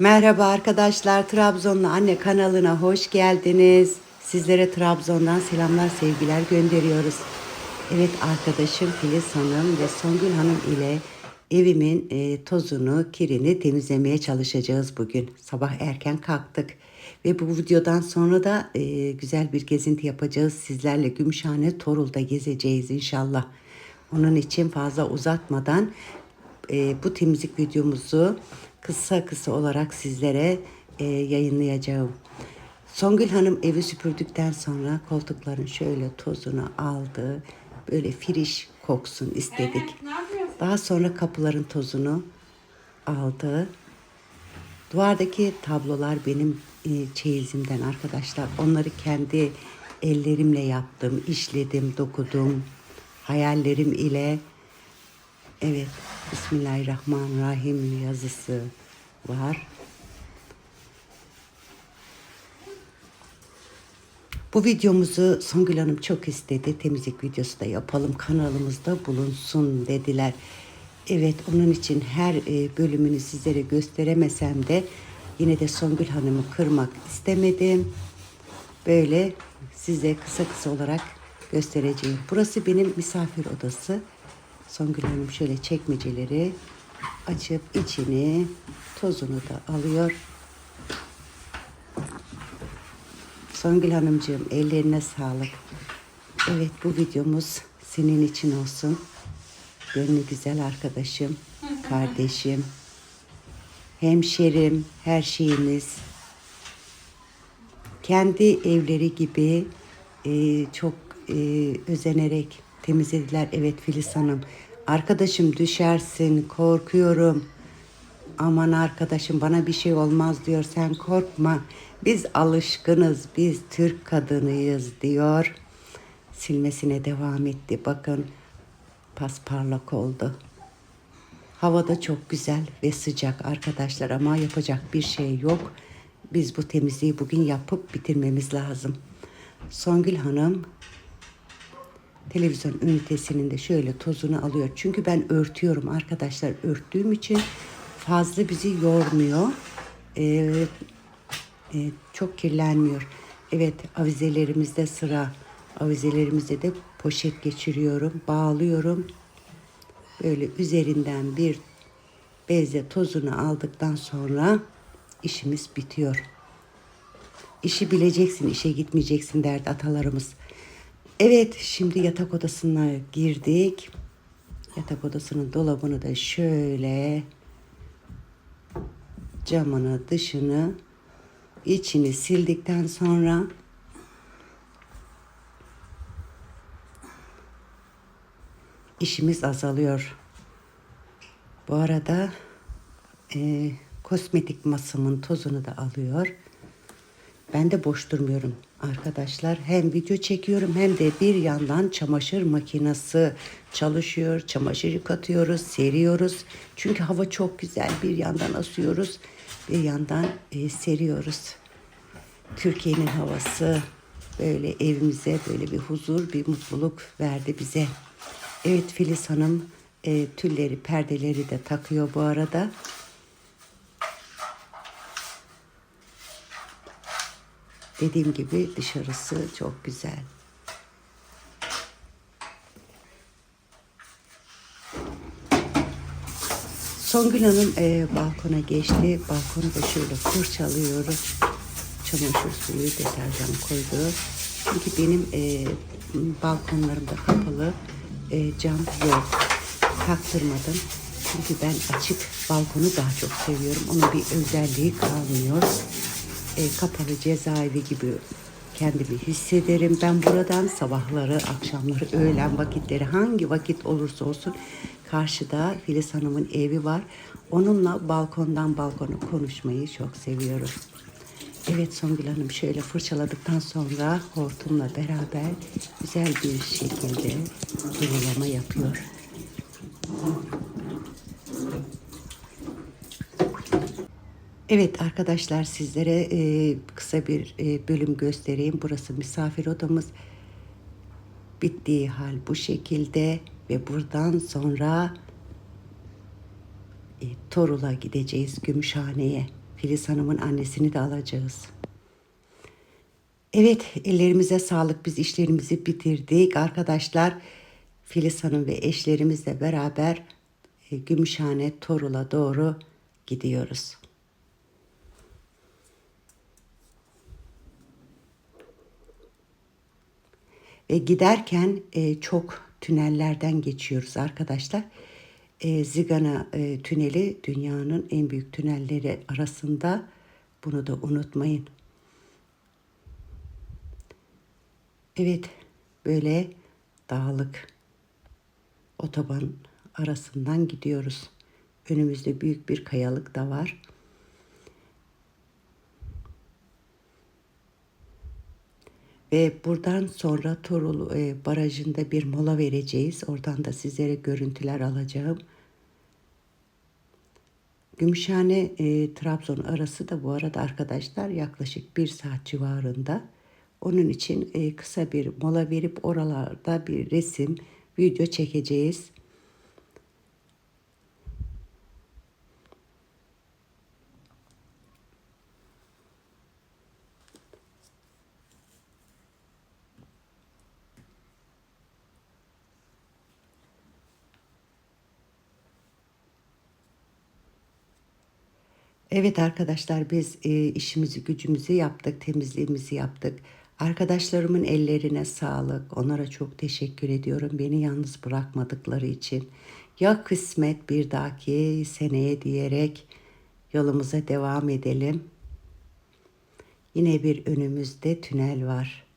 Merhaba arkadaşlar, Trabzonlu Anne kanalına hoş geldiniz. Sizlere Trabzon'dan selamlar, sevgiler gönderiyoruz. Evet arkadaşım Filiz Hanım ve Songül Hanım ile evimin e, tozunu, kirini temizlemeye çalışacağız bugün. Sabah erken kalktık ve bu videodan sonra da e, güzel bir gezinti yapacağız. Sizlerle Gümüşhane Torul'da gezeceğiz inşallah. Onun için fazla uzatmadan e, bu temizlik videomuzu kısa kısa olarak sizlere e, yayınlayacağım. Songül Hanım evi süpürdükten sonra koltukların şöyle tozunu aldı. Böyle firiş koksun istedik. Daha sonra kapıların tozunu aldı. Duvardaki tablolar benim e, çeyizimden arkadaşlar. Onları kendi ellerimle yaptım, işledim, dokudum. Hayallerim ile Evet, Bismillahirrahmanirrahim yazısı var. Bu videomuzu Songül Hanım çok istedi. Temizlik videosu da yapalım, kanalımızda bulunsun dediler. Evet, onun için her e, bölümünü sizlere gösteremesem de yine de Songül Hanım'ı kırmak istemedim. Böyle size kısa kısa olarak göstereceğim. Burası benim misafir odası. Songül Hanım şöyle çekmeceleri açıp içini tozunu da alıyor. Songül Hanımcığım ellerine sağlık. Evet bu videomuz senin için olsun. Gönlü güzel arkadaşım, kardeşim, hemşerim, her şeyimiz. Kendi evleri gibi e, çok e, özenerek temizlediler. Evet Filiz Hanım. Arkadaşım düşersin, korkuyorum. Aman arkadaşım bana bir şey olmaz diyor. Sen korkma. Biz alışkınız. Biz Türk kadınıyız diyor. Silmesine devam etti. Bakın pasparlak oldu. Hava da çok güzel ve sıcak arkadaşlar ama yapacak bir şey yok. Biz bu temizliği bugün yapıp bitirmemiz lazım. Songül Hanım televizyon ünitesinin de şöyle tozunu alıyor. Çünkü ben örtüyorum arkadaşlar. Örttüğüm için fazla bizi yormuyor. Ee, e, çok kirlenmiyor. Evet avizelerimizde sıra. Avizelerimizde de poşet geçiriyorum. Bağlıyorum. Böyle üzerinden bir bezle tozunu aldıktan sonra işimiz bitiyor. İşi bileceksin, işe gitmeyeceksin derdi atalarımız. Evet, şimdi yatak odasına girdik. Yatak odasının dolabını da şöyle camını, dışını, içini sildikten sonra işimiz azalıyor. Bu arada e, kosmetik masamın tozunu da alıyor. Ben de boş durmuyorum arkadaşlar. Hem video çekiyorum hem de bir yandan çamaşır makinesi çalışıyor. Çamaşır yıkatıyoruz, seriyoruz. Çünkü hava çok güzel. Bir yandan asıyoruz, bir yandan e, seriyoruz. Türkiye'nin havası böyle evimize böyle bir huzur, bir mutluluk verdi bize. Evet Filiz Hanım e, tülleri, perdeleri de takıyor bu arada. Dediğim gibi dışarısı çok güzel. Songül Hanım e, balkona geçti. Balkonu da şöyle fırçalıyoruz. Çamaşır suyu, deterjan koydu. Çünkü benim e, balkonlarımda kapalı e, cam yok. Taktırmadım. Çünkü ben açık balkonu daha çok seviyorum. Onun bir özelliği kalmıyor e, kapalı cezaevi gibi kendimi hissederim. Ben buradan sabahları, akşamları, öğlen vakitleri hangi vakit olursa olsun karşıda Filiz Hanım'ın evi var. Onunla balkondan balkona konuşmayı çok seviyorum. Evet Songül Hanım şöyle fırçaladıktan sonra hortumla beraber güzel bir şekilde durulama yapıyor. Evet arkadaşlar sizlere e, kısa bir e, bölüm göstereyim. Burası misafir odamız. Bittiği hal bu şekilde ve buradan sonra e, Torul'a gideceğiz Gümüşhane'ye. Filiz Hanım'ın annesini de alacağız. Evet, ellerimize sağlık. Biz işlerimizi bitirdik. Arkadaşlar, Filiz Hanım ve eşlerimizle beraber e, Gümüşhane Torul'a doğru gidiyoruz. Ve giderken e, çok tünellerden geçiyoruz arkadaşlar. E, Zigana e, tüneli dünyanın en büyük tünelleri arasında. Bunu da unutmayın. Evet, böyle dağlık otoban arasından gidiyoruz. Önümüzde büyük bir kayalık da var. Ve buradan sonra Torul e, Barajı'nda bir mola vereceğiz. Oradan da sizlere görüntüler alacağım. Gümüşhane e, Trabzon arası da bu arada arkadaşlar yaklaşık bir saat civarında. Onun için e, kısa bir mola verip oralarda bir resim, video çekeceğiz. Evet arkadaşlar biz e, işimizi gücümüzü yaptık, temizliğimizi yaptık. Arkadaşlarımın ellerine sağlık. Onlara çok teşekkür ediyorum beni yalnız bırakmadıkları için. Ya kısmet bir dahaki seneye diyerek yolumuza devam edelim. Yine bir önümüzde tünel var.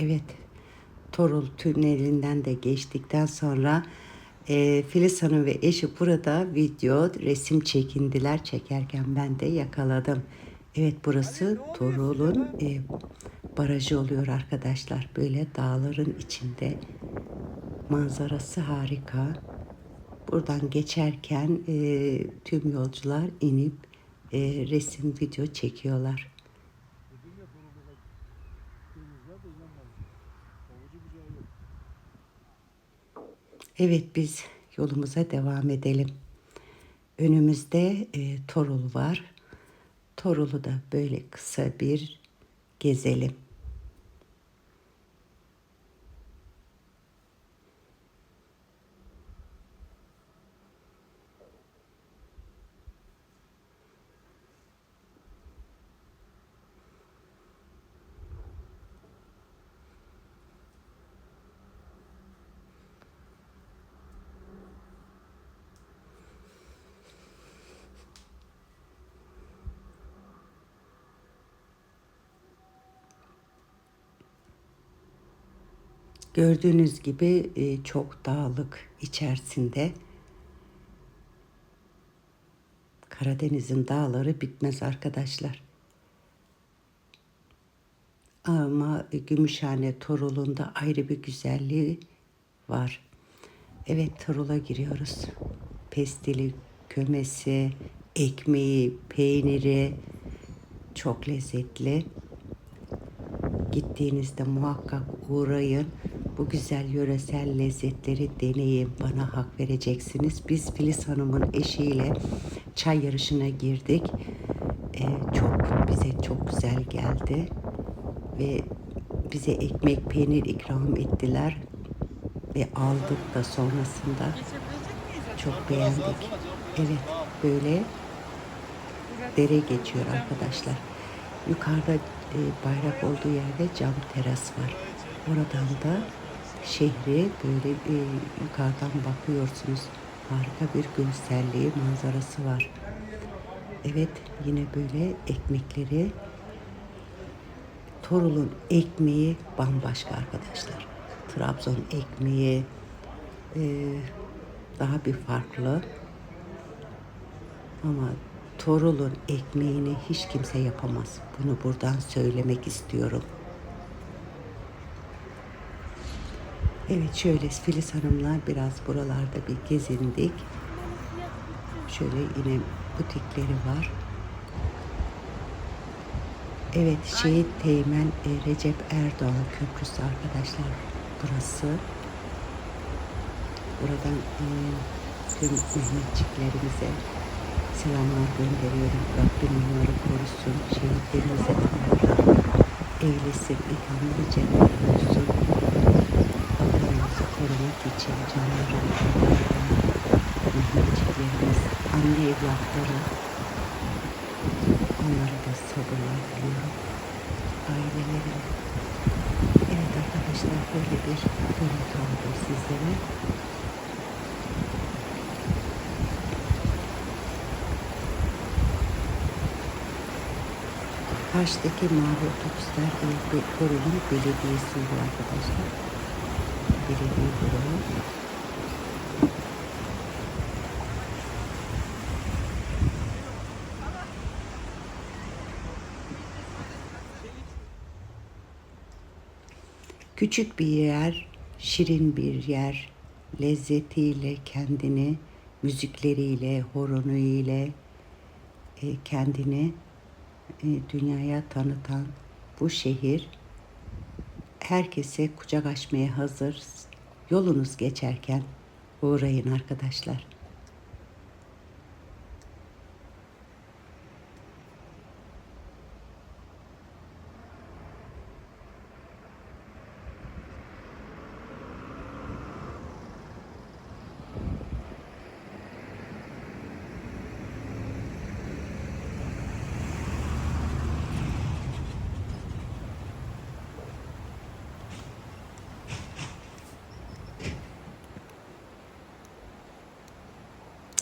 Evet, Torul tünelinden de geçtikten sonra e, Filiz Hanım ve eşi burada video, resim çekindiler. Çekerken ben de yakaladım. Evet burası Torul'un e, barajı oluyor arkadaşlar. Böyle dağların içinde manzarası harika. Buradan geçerken e, tüm yolcular inip e, resim, video çekiyorlar. Evet biz yolumuza devam edelim. Önümüzde e, Torul var. Torul'u da böyle kısa bir gezelim. Gördüğünüz gibi e, çok dağlık içerisinde. Karadeniz'in dağları bitmez arkadaşlar. Ama Gümüşhane Torul'unda ayrı bir güzelliği var. Evet Torul'a giriyoruz. Pestili, kömesi, ekmeği, peyniri çok lezzetli. Gittiğinizde muhakkak uğrayın. Bu güzel yöresel lezzetleri deneyin. Bana hak vereceksiniz. Biz Filiz Hanım'ın eşiyle çay yarışına girdik. Ee, çok bize çok güzel geldi. Ve bize ekmek, peynir ikram ettiler. Ve aldık da sonrasında çok beğendik. Evet böyle dere geçiyor arkadaşlar. Yukarıda e, bayrak olduğu yerde cam teras var. Oradan da şehri böyle e, yukarıdan bakıyorsunuz. Harika bir görselliği, manzarası var. Evet yine böyle ekmekleri Torul'un ekmeği bambaşka arkadaşlar. Trabzon ekmeği e, daha bir farklı. Ama Torul'un ekmeğini hiç kimse yapamaz. Bunu buradan söylemek istiyorum. Evet şöyle Filiz Hanım'la biraz buralarda bir gezindik. Şöyle yine butikleri var. Evet, Şehit Teğmen e, Recep Erdoğan Köprüsü arkadaşlar burası. Buradan e, tüm Mehmetçiklerimize selamlar gönderiyorum. Rabbim onları korusun. Şehitlerimize Allah eylesin. İlhamlı cennet olsun. Canlarını feda Mehmetçiklerimiz, anne evlatları, onlara da sabırlar diliyorum. Ailelerine. Evet arkadaşlar böyle bir görüntü aldım sizlere. Karşıdaki mavi otobüsler e, bir Korul'un belediyesi bu arkadaşlar. Küçük bir yer, şirin bir yer, lezzetiyle kendini, müzikleriyle, horonu ile e, kendini e, dünyaya tanıtan bu şehir herkese kucak açmaya hazır. Yolunuz geçerken uğrayın arkadaşlar.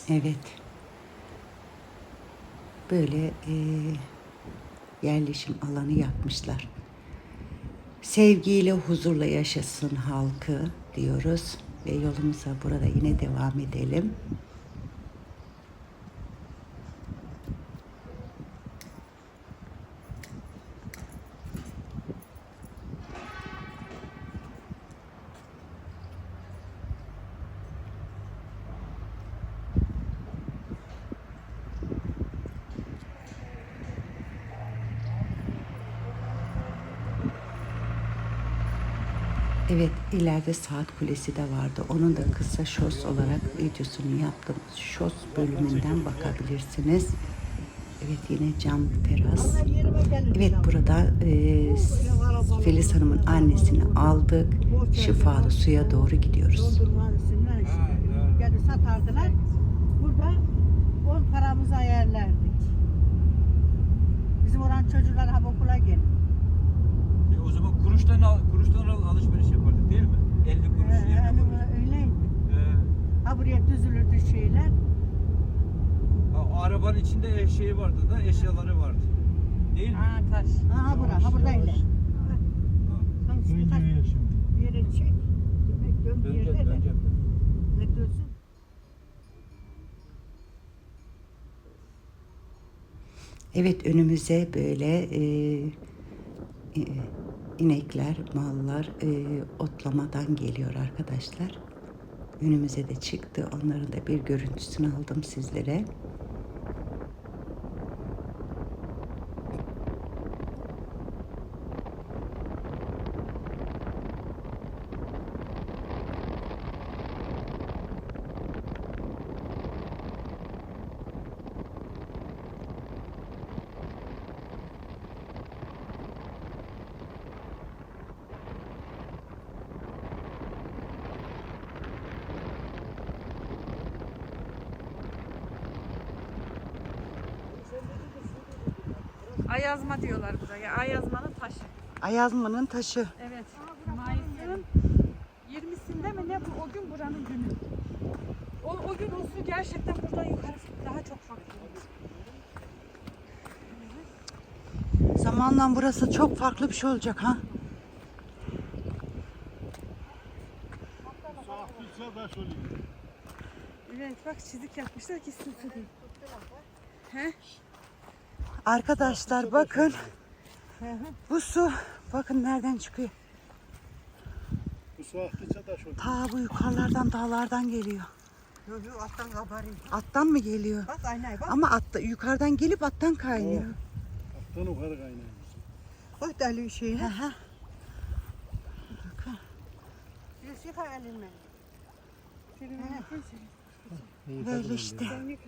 Evet. Böyle e, yerleşim alanı yapmışlar. Sevgiyle, huzurla yaşasın halkı diyoruz ve yolumuza burada yine devam edelim. Evet, ileride saat kulesi de vardı. Onun da kısa şos olarak videosunu yaptım. Şos bölümünden bakabilirsiniz. Evet, yine cam teras. Evet, burada e, Filiz Hanım'ın annesini aldık. Şifalı suya doğru gidiyoruz. Yani satardılar. Burada on paramızı ayarlardık. Bizim oran çocuklar ha okula gelin. O kuruştan al, kuruştan al, alışveriş yapardık değil mi? 50 kuruş, Ee, 20 yani kuruş. öyleydi. Ee, Ha buraya düzülürdü şeyler. ha, arabanın içinde eş şeyi vardı da eşyaları vardı. Değil mi? Ha taş. Ha ha bura, ha. Tam işte taş. Bir yere çek. Demek dön bir yerde de. Ne dönsün? Evet önümüze böyle e, e, inekler, mallar e, otlamadan geliyor arkadaşlar. Önümüze de çıktı. Onların da bir görüntüsünü aldım sizlere. Ayazma diyorlar buraya. Ayazmanın taşı. Ayazma'nın taşı. Evet. Mayıs'ın 20'sinde mi ne bu o gün buranın günü. O, o gün o su gerçekten buradan yukarı daha çok farklı. Zamanla burası çok farklı bir şey olacak ha. Evet bak çizik yapmışlar ki değil. He? Arkadaşlar bakın. Bu su bakın nereden çıkıyor. Bu su aktıkça da şu. Ta bu yukarılardan dağlardan geliyor. Yok yok alttan kabarıyor. Attan mı geliyor? Bak aynaya bak. Ama atta, yukarıdan gelip attan kaynıyor. Alttan yukarı kaynıyor. Koy deli şeyini. Hı hı. Biraz yıka elini. Böyle işte. Sen yıka. Sen de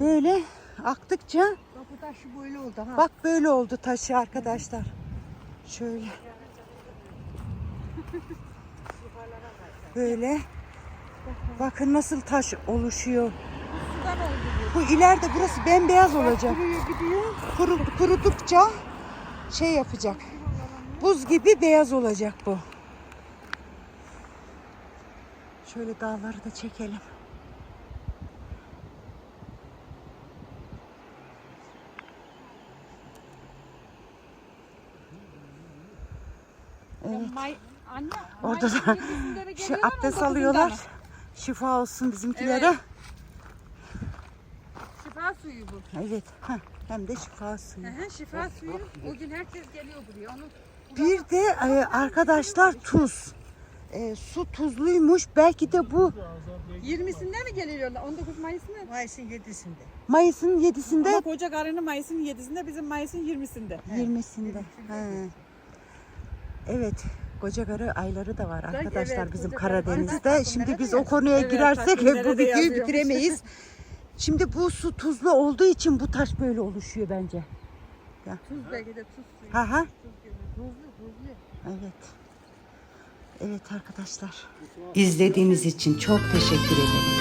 Böyle aktıkça Bak bu taş böyle oldu ha. bak böyle oldu taşı arkadaşlar. Şöyle. Böyle. Bakın nasıl taş oluşuyor. Bu. İleride burası bembeyaz olacak. Kuru, kurudukça şey yapacak. Buz gibi beyaz olacak bu. Şöyle dağları da çekelim. Evet. May, anne, Orada da şu geliyorlar, abdest 19'unda alıyorlar. Şifa olsun bizimkilere. Evet. Şifa suyu bu. Evet. Hem de şifa suyu. Hı şifa suyu. O gün herkes geliyor buraya. Onu Bir de e, arkadaşlar tuz. E, su tuzluymuş. Belki de bu 20'sinde mi geliyorlar? 19 Mayıs'ında. Mayıs'ın yedisinde. Mayıs'ın 7'sinde Ama koca karının Mayıs'ın 7'sinde bizim Mayıs'ın 20'sinde. 20'sinde. He. Evet. Kocakarı ayları da var arkadaşlar evet, bizim Karadeniz'de. Şimdi biz o konuya Evet, girersek takvimlere bu de videoyu bitiremeyiz. Şimdi bu su tuzlu olduğu için bu taş böyle oluşuyor bence. Tuz belki de tuz suyu. Ha ha. Tuzlu tuzlu. Evet. Evet arkadaşlar. İzlediğiniz için çok teşekkür ederim.